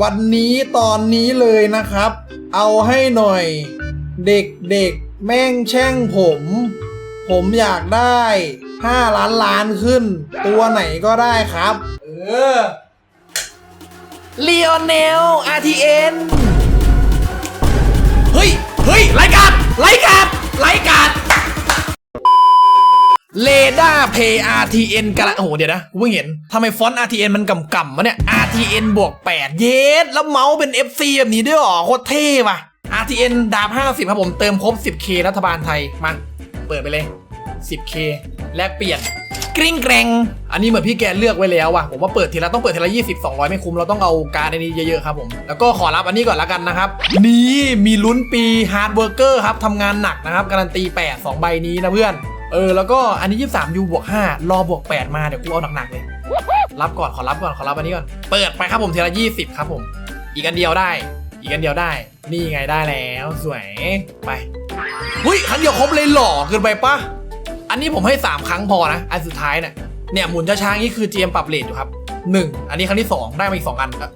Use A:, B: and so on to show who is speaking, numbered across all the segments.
A: วันนี้ตอนนี้เลยนะครับ เอาให้หน่อยเด็กเด็กๆ แม่งแช่งผม ผมอยากได้ 5 ล้านล้านขึ้น ตัวไหนก็ได้ครับ เออเลโอเนล RTN เฮ้ย เฮ้ยไลกาดไลกาดไลกาด เ a ด a r Pay RTN กันละโอ้โหเดี๋ยวนะกูเพิ่งเห็นทำไมฟอนต์ RTN มันกำกำวะเนี่ย RTN บวก 8 เยสแล้วเมาส์เป็น FC แบบนี้ด้วยหรอ โคตรเท่ว่ะ RTN ดาบ 50 ครับผมเติมครบ 10K รัฐบาลไทย มา เปิดไปเลย 10K แลกเปลี่ยนกริ้งแกรงอันนี้เหมือนพี่แกเลือกไว้แล้วว่ะผมว่าเปิดทีละต้องเปิดทีละ20 200 ไม่คุ้มเราต้องเอาการในนี้เยอะๆครับผม แล้วก็ขอรับอันนี้ก่อนละกันนะครับ นี่มีลุ้นปีฮาร์ดเวิร์กเกอร์ครับทำงานหนักนะครับการันตี 8 2 ใบนี้นะเพื่อน เออแล้วก็อันนี้ 23 U บวก5รอบวก 8 มาเดี๋ยวกูเอาหนักๆเลยรับก่อนขอรับก่อนขอรับอันนี้ก่อนเปิดไปครับผมทีละ20ครับผม อีกอันเดียวได้ อีกอันเดียวได้ นี่ไงได้แล้วสวยไปหุ้ยครั้งเดียวครบเลยหล่อเกินไปปะอันนี้ผมให้ 3 ครั้งพอนะ อันสุดท้ายเนี่ยเนี่ยหมุนช้าๆนี่คือ GM ปรับเลทอยู่ครับ 1 อันนี้ครั้งที่ 2 ได้มาอีก 2 อันครับ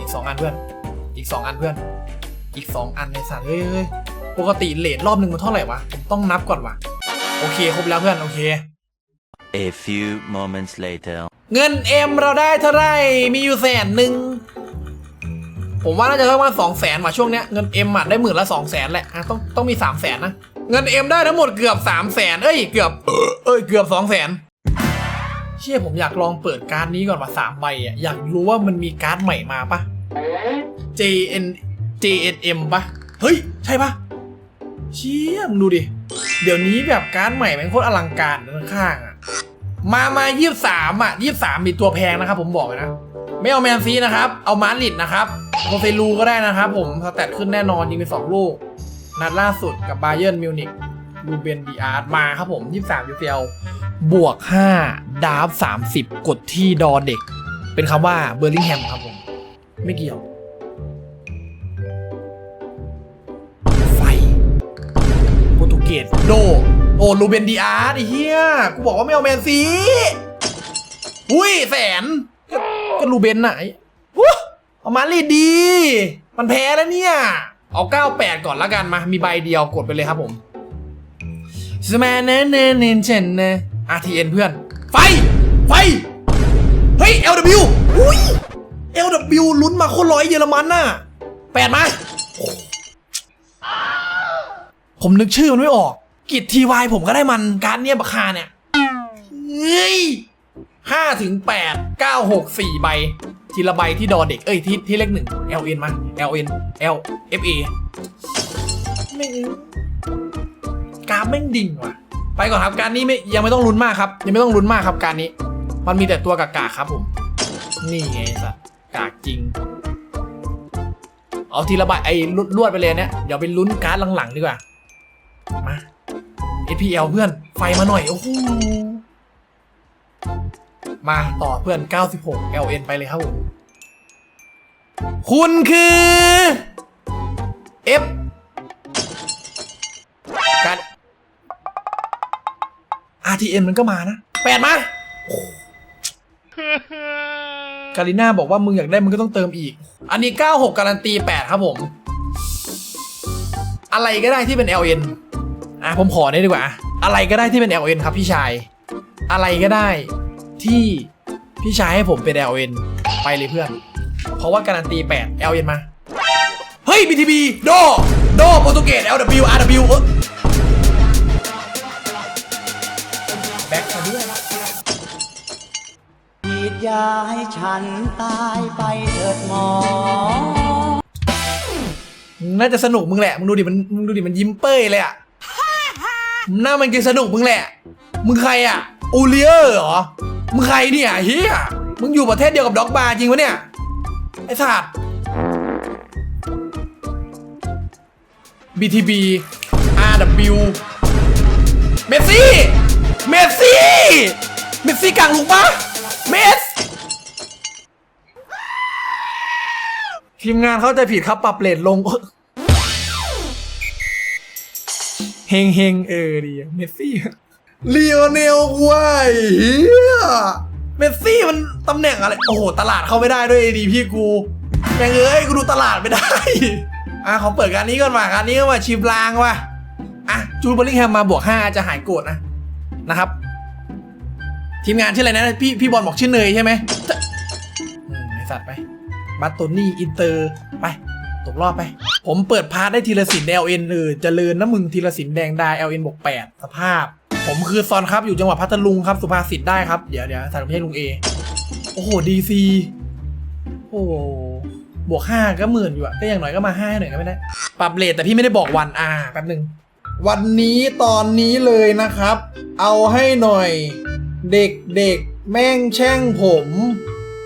A: อีก 2 อันเพื่อน อีก 2 อันเพื่อน อีก 2 อันในสัตว์เฮ้ย ปกติเลทรอบหนึ่งมันเท่าไหร่วะผมต้องนับก่อนวะโอเคครบแล้วเพื่อนโอเค
B: A few moments later.
A: เงินเอ็มเราได้เท่าไหร่มีอยู่แสนหนึ่งผมว่าน่าจะประมาณสองแสนว่ะช่วงเนี้ยเงินเอ็มอะได้หมื่นละสองแสนแหละอะต้องต้องมีสามแสนนะเงินเอ็มได้ทั้งหมดเกือบสามแสนเอ้ยเกือบเอ้ยเกือบสองแสนเชี่ยผมอยากลองเปิดการ์ดนี้ก่อนว่าสามใบอะอยากรู้ว่ามันมีการ์ดใหม่มาปะ JN JNM ปะเฮ้ย ใช่ปะ เชี่ยมดูดิ เดี๋ยวนี้แบบการ์ดใหม่แม่งโคตรอลังการข้างๆอะ มามายี่สามอะยี่สามมีตัวแพงนะครับผมบอกเลยนะ ไม่เอาแมนซีนะครับ เอามาริดนะครับโคเซลูก็ได้นะครับผมสแตทขึ้นแน่นอนยิงไปสองลูก นัดล่าสุดกับบาเยิร์นมิวนิกลูเบนดีอาร์ตมาครับผมยี่สามยูเซลบวก5ดาร์ฟ30กดที่ดอเด็ก เป็นคำว่าเบอร์ลิงแฮมครับผม ไม่เกี่ยว เกสโด โอ้ลูเบนดีอาร์ไอ้เหี้ยกูบอกว่าไม่เอาแมนซีอุ้ยแสน ก็ลูเบนน่ะไอ้วู้เอามาลีดดี มันแพ้แล้วเนี่ย เอา 98 ก่อนละกันมา มีใบเดียวกดไปเลยครับผมสมาเนเนเนเชนเน RTN เพื่อน ไฟ ไฟ เฮ้ย LW อุ้ย LW ลุ้นมาโคตรร้อยเยอรมันน่ะแปดมา ผมนึกชื่อมันไม่ออก กิจทีวายผมก็ได้มันการเนี่ยบักคาเนี่ยเฮ้ยห้าถึงแปดเก้าหกสี่ใบ ทีละใบที่ดอเด็ก เอ้ยที่ที่เลขหนึ่ง LN มา LN L FA ไม่งกราฟแม่งดิ่งว่ะ ไปก่อนครับการนี้ไม่ยังไม่ต้องลุ้นมากครับ ยังไม่ต้องลุ้นมากครับการนี้ มันมีแต่ตัวกากๆครับผม นี่ไงสัสกากจริง เอาทีละใบไอ้ลวดไปเลยเนี่ยเดี๋ยวไปลุ้นการ์ดหลังๆดีกว่า มา APL เพื่อน ไฟมาหน่อย โอ้โห มาต่อเพื่อน 96 LN ไปเลยครับผม คุณคือ F การ RTN มันก็มานะ แปดมาโอ้โหการิน่าบอกว่ามึงอยากได้มึงก็ต้องเติมอีก อันนี้ 96 การันตี 8 ครับผม อะไรก็ได้ที่เป็น LN อะผมขอเนี่ยดีกว่า อะไรก็ได้ที่เป็น LN ครับพี่ชาย อะไรก็ได้ที่พี่ชายให้ผมเป็น LN ไปเลยเพื่อน เพราะว่าการันตี 8 LN มา เฮ้ย BTB โด โดโปรตุเกส LW RW เออแบ็คมาด้วย
C: ฉีดยาให้ฉันตายไปเถิดหมอ
A: น่าจะสนุกมึงแหละ มึงดูดิมันมึงดูดิมันยิ้มเป้ยเลยอะ หน้ามันคือสนุกมึงแหละ มึงใครอะอูเลียร์เหรอ มึงใครเนี่ยเฮียมึงอยู่ประเทศเดียวกับด็อกบาร์จริงปะเนี่ย ไอ้สัตว์ BTB RW เมสซี่ เมสซี่ เมสซี่กลางลูกปะเมส ทีมงานเข้าใจผิดครับปรับเลทลง เฮงเฮงเออดีเมสซี่ลีโอเนลวายเฮียเมสซี่มันตำแหน่งอะไร โอ้โห ตลาดเข้าไม่ได้ด้วยดีพี่กูแม่งเอ้ยกูดูตลาดไม่ได้ อะขอเปิดการนี้ก่อนว่ะการนี้ก็ว่าชิมลางว่ะอะจูบอร์ลิงแฮมมาบวก5จะหายโกรธนะนะครับ ทีมงานชื่ออะไรนะ พี่พี่บอลบอกชื่อเนยใช่ไหมอืมไอสัตว์ไปบัตโตนี่อินเตอร์ไปตกรอบไป ผมเปิดพาร์ทได้ทีละสินเอลเอ็นเออเจริญนะมึงทีละสินแดงได้เอลเอ็นบวกแปดสภาพ ผมคือซอนครับอยู่จังหวัดพัทลุงครับ สุภาษิตได้ครับ เดี๋ยวเดี๋ยวสัตว์ไม่ใช่ลุงเอโอ้โหดีซีโอ้บวกห้าก็หมื่นอยู่อะก็อย่างน้อยก็มาห้าหน่อยก็ไม่ได้ ปรับเลทแต่พี่ไม่ได้บอกวันอ่าแป๊บหนึ่งวันนี้ตอนนี้เลยนะครับ เอาให้หน่อย เด็กเด็กๆแม่งแช่งผม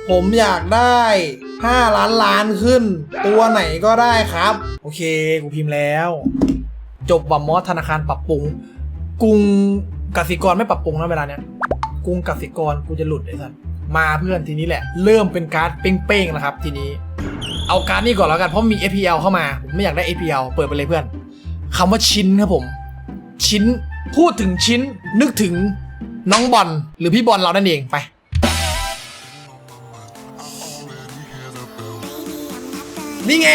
A: ผมอยากได้ 5 ล้านล้านขึ้น ตัวไหนก็ได้ครับ โอเค กูพิมพ์แล้ว จบว่ามอสธนาคารปรับปรุง กรุงกสิกรไม่ปรับปรุงนะเวลาเนี้ยกรุงกสิกรกูจะหลุดไอ้สัสมาเพื่อนทีนี้แหละ เริ่มเป็นการ์ดเป้งๆนะครับ ทีนี้ เอาการ์ดนี่ก่อนแล้วกันเพราะมี FPL เข้ามา ผมไม่อยากได้ FPL เปิดไปเลยเพื่อนคำว่าชิ้นครับผม ชิ้นพูดถึงชิ้นนึกถึงน้องบอลหรือพี่บอลเรานั่นเองไป นี่ไง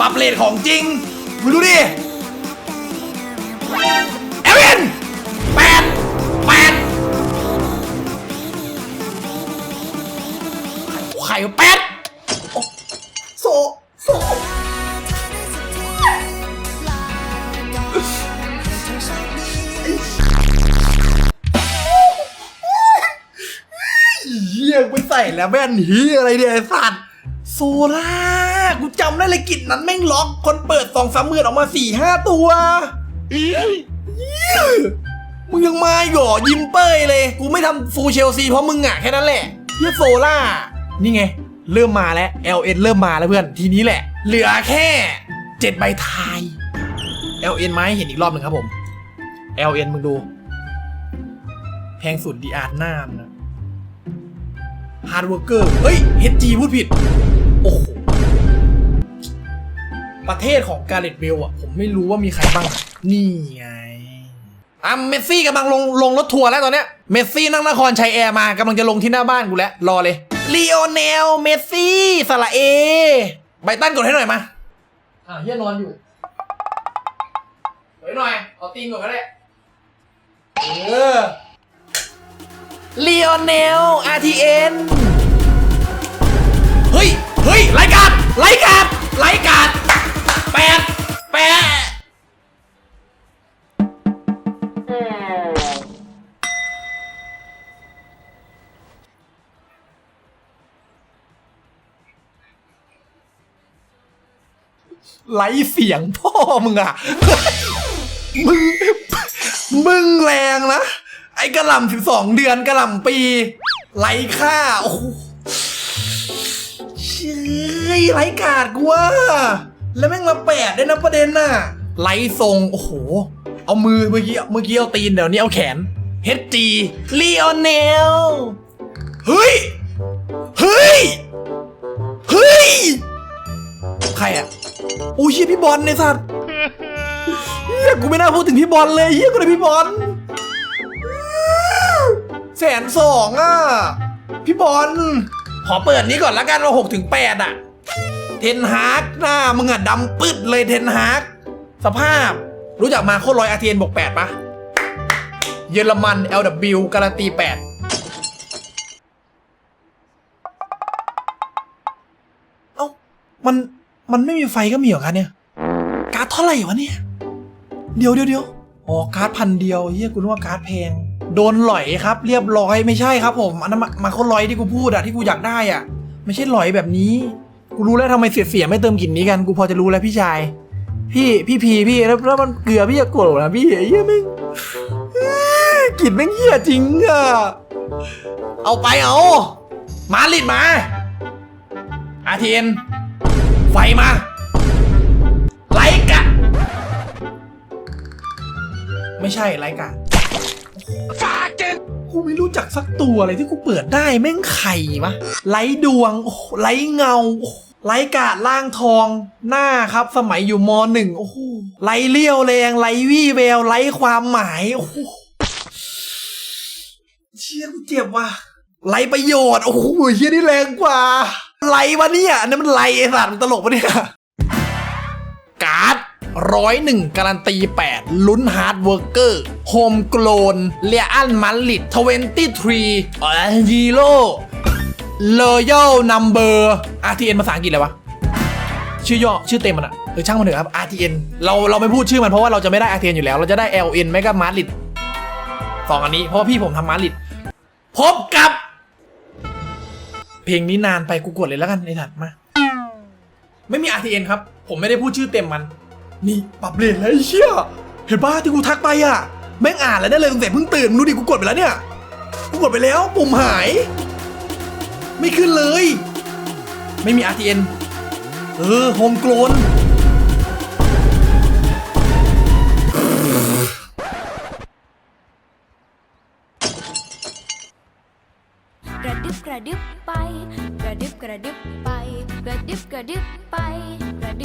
A: ปรับเลทของจริงมึงดูดิ เอเวนแปดแปดไข่แปดโอ้โซโซเฮียกูใส่แล้วแม่นเฮียอะไรเนี่ยไอ้สัตว์โซล่า กูจำได้เลยกลิ่นนั้นแม่งล็อก คนเปิดสองสามหมื่นออกมาสี่ห้าตัวมึงยังมาอีกเหรอยิ้มเป้ยเลย กูไม่ทำฟูลเชลซีเพราะมึงอะแค่นั้นแหละเฮียโซล่า นี่ไง เริ่มมาแล้ว LN เริ่มมาแล้วเพื่อนทีนี้แหละ เหลือแค่เจ็ดใบทาย LN มาให้เห็นอีกรอบหนึ่งครับผม LN มึงดู แพงสุดดีอาร์หน้ามึงนะฮาร์ดเวิร์กเกอร์เฮ้ย HG พูดผิด โอ้โห ประเทศของกาเลตเบลอะผมไม่รู้ว่ามีใครบ้าง นี่ไงอะเมสซี่กำลังลงลงรถทัวร์แล้วตอนเนี้ยเมสซี่นั่งนครชัยแอร์มากำลังจะลงที่หน้าบ้านกูแล้ว รอเลยลีโอเนลเมสซี่สละเอ ไบตันกดให้หน่อยมาอ่าเฮียนอนอยู่กดให้หน่อยเอาตีนก่อนก็ได้เออลีโอเนล RTN เฮ้ย เฮ้ยไลกาดไลกาดไลกาด ไลฟ์เสียงพ่อมึงอะ มึง มึงแรงนะ ไอ้กระหล่ำสิบสองเดือนกระหล่ำปี ไร้ค่า โอ้โหเชื่ยไร้กาดกูว่าแล้วแม่งมาแปดได้วยนะประเด็นน่ะ ไร้ทรง โอ้โห เอามือเมื่อกี้ เมื่อกี้เอาตีนเดี๋ยวนี้เอาแขน HG ลีโอเนล เฮ้ย เฮ้ย เฮ้ย ใครอะโอ้ยเฮียพี่บอลในสัตว์เฮียกูไม่น่าพูดถึงพี่บอลเลยเฮียกูเลยพี่บอลแสนสองอะ พี่บอลขอเปิดนี้ก่อนละกันว่าหกถึงแปดอะ เทนฮากหน้ามึงอะดำปึ๊ดเลยเทนฮากสภาพรู้จักมาโคตร้อยอาเทียนบวกแปดปะเยอรมัน LW การันตีแปดเอ้ามัน มันไม่มีไฟก็มีเหรอคะเนี่ย การ์ดเท่าไหร่วะเนี่ย เดี๋ยวเดี๋ยวเดี๋ยวอ๋อการ์ดพันเดียวเฮียกูนึกว่าการ์ดแพง โดนหลอยครับ เรียบร้อยไม่ใช่ครับผมอันนั้นมามาคนลอยที่กูพูดอะที่กูอยากได้อะไม่ใช่หลอยแบบนี้ กูรู้แล้วทำไมเสียเสียไม่เติมกลิ่นนี้กันกูพอจะรู้แล้วพี่ชาย พี่พี่พีพี่แล้วแล้วมันเกลือพี่จะโกรธนะพี่เฮียแม่งกลิ่นแม่งเฮียจริงอะเอาไปเอามาลิดมาอาเทียน ฟมาไลกะ ไม่ใช่ไลกะฟาเกนกูไม่รู้จักสักตัวอะไรที่กูเปิดได้แม่งไข่วะไลดวงโอ้โหไลเงาโอ้โหไลกาดล่างทองหน้าครับ สมัยอยู่มหนึ่งโอ้โหไลเลี้ยวแรงไลวี่แววไลความหมายโอ้โหเชี่ยกูเจ็บว่ะไรประโยชน์โอ้โหเฮียนี่แรงกว่า ไรวะเนี่ยอันนี้มันไรไอ้สัตว์มันตลกปะเนี่ยการ์ดร้อยหนึ่งการันตี 8 ลุ้นฮาร์ดเวิร์กเกอร์โฮมโกลนเลียอันมันลิดทเวนตี้ทรีฮีโร่เลเยลนัมเบอร์ RTN ภาษาอังกฤษอะไรวะ ชื่อย่อชื่อเต็มมันอะเออช่างมันเถอะครับ RTN เราเราไม่พูดชื่อมันเพราะว่าเราจะไม่ได้ RTN อยู่แล้ว เราจะได้ LN ไม่ก็มาริดสองอันนี้เพราะพี่ผมทำมาริดพบกับ เพลงนี้นานไปกูกดเลยแล้วกันในถัดมา ไม่มี RTN ครับ ผมไม่ได้พูดชื่อเต็มมัน นี่ปรับเลนแล้วไอ้เชี่ยเห็นป่ะที่กูทักไปอะ แม่งอ่านแล้วได้เลยตั้งแต่เพิ่งตื่นมึงดูดิกูกดไปแล้วเนี่ย กูกดไปแล้วปุ่มหาย ไม่ขึ้นเลย ไม่มี RTN เออโฮมโกลน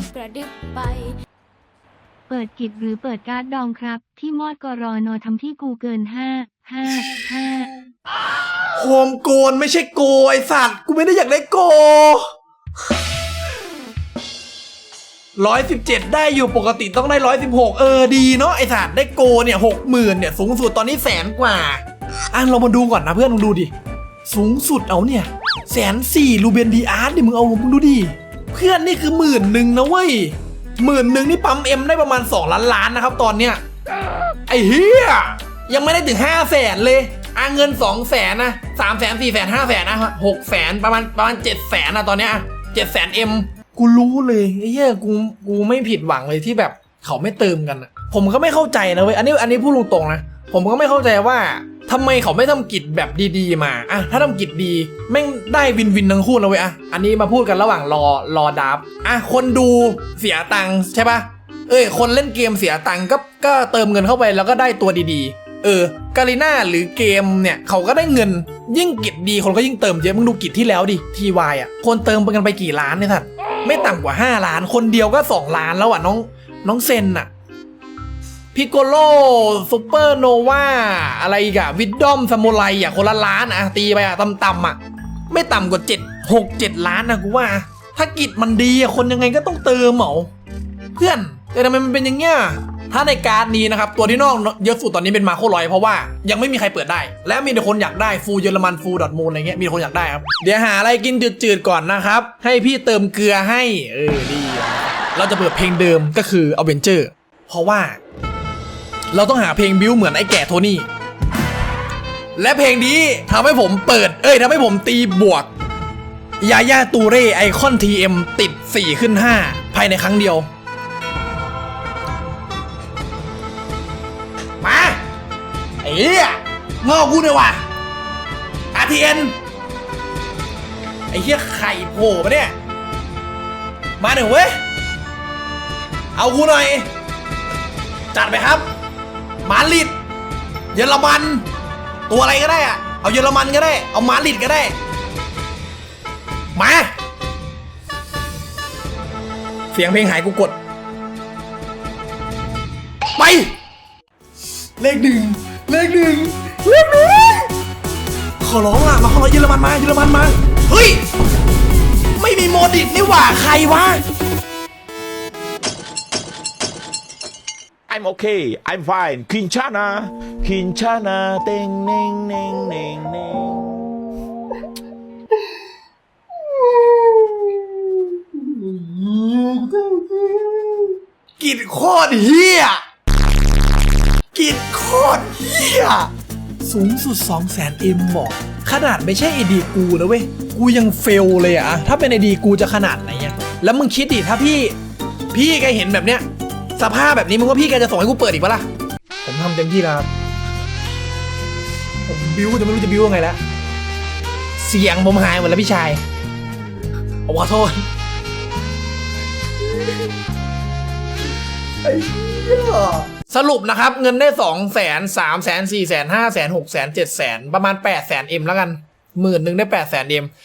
D: กระดึบกระดึบไป
E: เปิดกิจหรือเปิดการ์ดดองครับ ที่มอดกรอนอทำที่กูเกินห้าห้าห้า
A: โฮมโกนไม่ใช่โกไอสัตว์ กูไม่ได้อยากได้โกร้อยสิบเจ็ดได้อยู่ปกติต้องได้ร้อยสิบหกเออดีเนาะไอสัตว์ได้โกเนี่ยหกหมื่นเนี่ยสูงสุดตอนนี้แสนกว่า อะเรามาดูก่อนนะเพื่อนมึงดูดิ สูงสุดเอาเนี่ยแสนสี่รูเบนดีอาร์ตดิมึงเอามึงดูดิ เพื่อนนี่คือหมื่นหนึ่งนะเว้ยหมื่นหนึ่งนี่ปั๊มเอ็มได้ประมาณสองล้านล้านนะครับตอนเนี้ยไอ้เฮียยังไม่ได้ถึงห้าแสนเลยอะเงินสองแสนนะสามแสนสี่แสนห้าแสนนะหกแสนประมาณประมาณเจ็ดแสนนะตอนเนี้ยเจ็ดแสนเอ็มกูรู้เลยไอ้เหี้ยกูกูไม่ผิดหวังเลยที่แบบเขาไม่เติมกันผมก็ไม่เข้าใจนะเว้ยอันนี้อันนี้พูดตรงๆนะผมก็ไม่เข้าใจว่า ทำไมเขาไม่ทำกิจแบบดีๆ มาอะถ้าทำกิจดีแม่งได้วินวินทั้งคู่นะเว้ยอะอันนี้มาพูดกันระหว่างรอรอดับอะคนดูเสียตังค์ใช่ปะเอ้ยคนเล่นเกมเสียตังค์ก็ก็เติมเงินเข้าไปแล้วก็ได้ตัวดีๆ เออกาลิน่าหรือเกมเนี่ยเขาก็ได้เงินยิ่งกิจดีคนก็ยิ่งเติมเยอะมึงดูกิจที่แล้วดิทีวายอะคนเติมไปกันไปกี่ล้านเนี่ยท่านไม่ต่ำกว่า 5 ล้าน คนเดียวก็ 2 ล้านแล้วอะน้องน้องเซนอะ พิโกโลซูเปอร์โนวาอะไรอีกอะวิดดอมซามูไรอะคนละล้านอะตีไปอะต่ำๆอะไม่ต่ำกว่า7 6 7ล้านนะกูว่า ถ้ากิจมันดีอะคนยังไงก็ต้องเติมเหรอเพื่อนแต่ทำไมมันเป็นอย่างเงี้ยถ้าในการ์ดนี้นะครับ ตัวที่นอกเยอะสุดตอนนี้เป็นมาโครอย เพราะว่ายังไม่มีใครเปิดได้ และมีแต่คนอยากได้ฟูเยอรมันฟูดอทมูลอะไรเงี้ยมีแต่คนอยากได้ครับเดี๋ยวหาอะไรกินจืดๆก่อนนะครับ ให้พี่เติมเกลือให้ เออดี เราจะเปิดเพลงเดิมก็คือเอาเวนเจอร์เพราะว่า เราต้องหาเพลงบิวเหมือนไอ้แก่โทนี่ และเพลงนี้ทำให้ผมเปิด เอ้ยทำให้ผมตีบวก ยาย่าตูเร่ไอคอนทีเอ็มติด 4 ขึ้น 5 ภายในครั้งเดียว มาไอ้เหี้ยงอกกูเนี่อยว่ะ RTN ไอ้เหี้ยไข่โผล่มาเนี่ย มาหนึ่งเว้ย เอากูหน่อย จัดไปครับ มาดริดเยอรมัน ตัวอะไรก็ได้อะเอาเยอรมันก็ได้ เอามาดริดก็ได้ มา เสียงเพลงหายกูกด ไป เลขหนึ่งเลขหนึ่งเลขหนึ่งขอร้องล่ะมาขอร้องเยอรมันมาเยอรมันมา เฮ้ย ไม่มีโมดิตนี่หว่าใครวะ
F: I'm okay. I'm fine. Kinshana. Kinshana. Ding, ding, ding, ding, ding.
A: กิดโคตรเฮียกิดโคตรเฮียสูงสุด 2 0 0 0 0 0 M บอก ขนาดไม่ใช่ไอดีกูนะเว้ย กูยังเฟลเลยอะถ้าเป็นไอดีกูจะขนาดไหนอะแล้วมึงคิดดิถ้าพี่ พี่แกเห็นแบบเนี้ย สภาพแบบนี้มึงว่าพี่แกจะส่งให้กูเปิดอีกปะล่ะ ผมทำเต็มที่แล้วครับผมบิ้วจะไม่รู้จะบิ้วยังไงแล้ว เสียงผมหายหมดแล้วพี่ชายผมขอโทษสรุปนะครับ เงินได้สองแสนสามแสนสี่แสนห้าแสนหกแสนเจ็ดแสนประมาณแปดแสนเอ็มแล้วกันหมื่นหนึ่งได้แปดแสนเอ็ม